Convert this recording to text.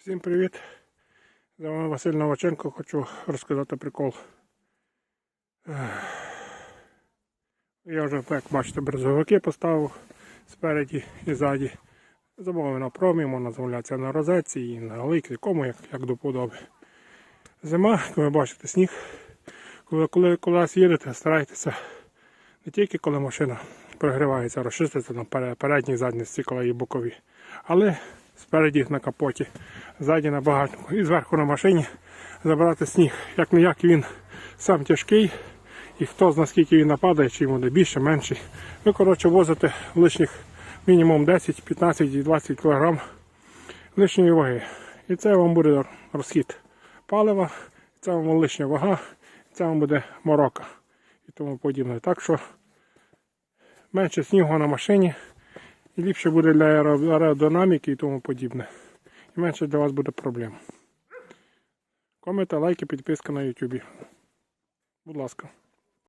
Всім привіт! З вами Василь Новаченко. Хочу розказати прикол. Я вже, як бачите, березовики поставив спереді і ззаді. Замовив на промі, можна замовлятися на розетці і на лик, кому як, як до подоби. Зима, як ви бачите, сніг. Коли, коли кудись їдете, старайтеся не тільки коли машина прогрівається, розчистити на передній задній стікла і бокові, але спереді на капоті, ззаді на багажнику і зверху на машині забрати сніг. Як не як він сам тяжкий, і хто знає скільки він нападає, чи йому буде більше, менший. Ви, коротше, возите лишніх мінімум 10, 15 і 20 кг лишньої ваги. І це вам буде розхід палива, це вам лишня вага, це вам буде морока і тому подібне. Так що менше снігу на машині ліпше буде для аеро- аеродинаміки і тому подібне. І менше для вас буде проблем. Коменти, лайки, підписка на YouTube. Будь ласка.